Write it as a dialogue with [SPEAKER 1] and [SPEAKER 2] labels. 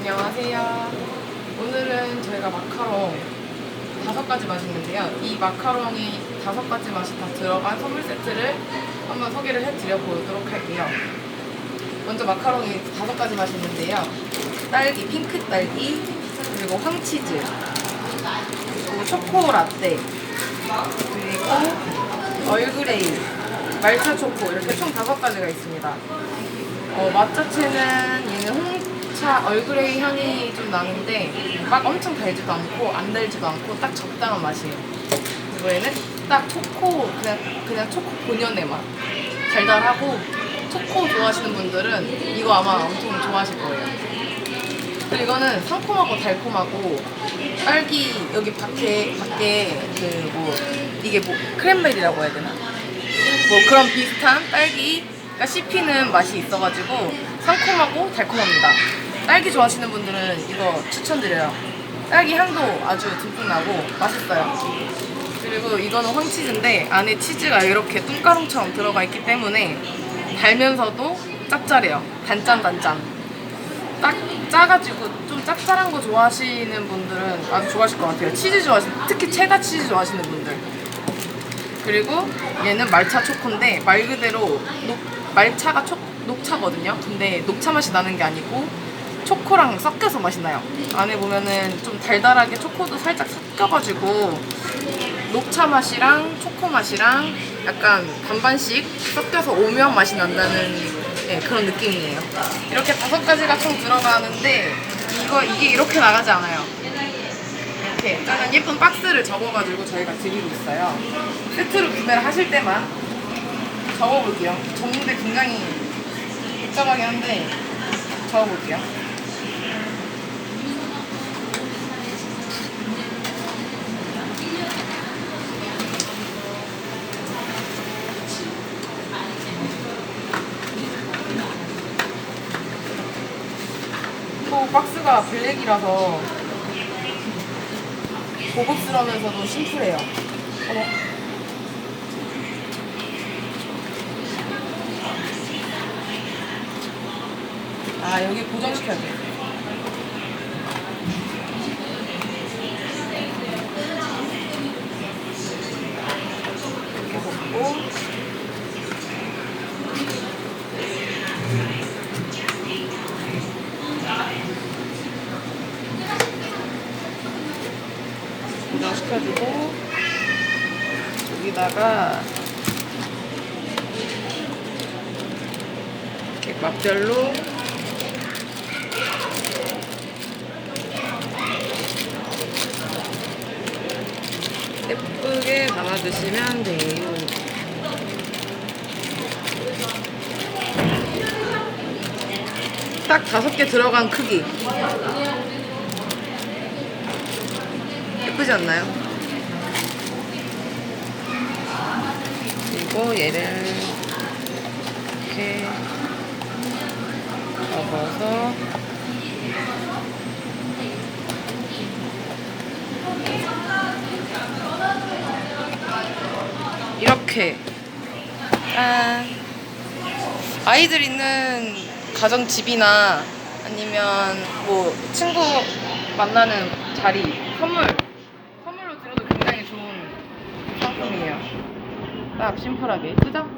[SPEAKER 1] 안녕하세요. 오늘은 저희가 마카롱 다섯 가지 맛이 있는데요. 이 마카롱이 다섯 가지 맛이 다 들어간 선물 세트를 한번 소개를 해드려 보도록 할게요. 먼저 마카롱이 다섯 가지 맛이 있는데요. 딸기, 핑크 딸기, 그리고 황치즈, 그리고 초코 라떼, 그리고 얼그레이, 말차 초코 이렇게 총 다섯 가지가 있습니다. 어, 맛 자체는 얘는 홍 차 얼그레이 향이 좀 나는데 막 엄청 달지도 않고 안 달지도 않고 딱 적당한 맛이에요. 얘는 딱 초코 그냥 그냥 초코 본연의 맛. 달달하고 초코 좋아하시는 분들은 이거 아마 엄청 좋아하실 거예요. 그리고 이거는 상콤하고 달콤하고 딸기 여기 밖에 밖에 그 뭐 이게 뭐 크랜베리라고 해야 되나? 뭐 그런 비슷한 딸기가 씹히는 맛이 있어가지고 상콤하고 달콤합니다. 딸기 좋아하시는 분들은 이거 추천드려요. 딸기 향도 아주 듬뿍 나고 맛있어요. 그리고 이거는 황치즈인데 안에 치즈가 이렇게 뚱가롱처럼 들어가 있기 때문에 달면서도 짭짤해요. 단짠단짠. 딱 짜가지고 좀 짭짤한 거 좋아하시는 분들은 아주 좋아하실 것 같아요. 치즈 좋아하시는 특히 체다 치즈 좋아하시는 분들. 그리고 얘는 말차 초코인데 말 그대로 녹, 말차가 초, 녹차거든요. 근데 녹차 맛이 나는 게 아니고 초코랑 섞여서 맛이 나요. 안에 보면은 좀 달달하게 초코도 살짝 섞여가지고 녹차 맛이랑 초코 맛이랑 약간 반반씩 섞여서 오묘한 맛이 난다는 예, 그런 느낌이에요. 이렇게 다섯 가지가 총 들어가는데 이거 이게 이렇게 나가지 않아요. 이렇게 짜는 예쁜 박스를 접어가지고 저희가 드리고 있어요. 세트로 구매를 하실 때만 적어볼게요. 적는데 굉장히 복잡하긴 한데 적어볼게요. 또 박스가 블랙이라서 고급스러우면서도 심플해요. 어머. 아 여기 고정시켜야 돼. 이렇게 벗고 고정시켜주고 여기다가 이렇게 맛별로 예쁘게 담아주시면 돼요. 딱 다섯 개 들어간 크기. 예쁘지 않나요? 그리고 얘를 이렇게 접어서 이렇게 짠 아이들 있는 가정 집이나 아니면 뭐 친구 만나는 자리 선물 선물로 드려도 굉장히 좋은 상품이에요. 딱 심플하게 예쁘죠?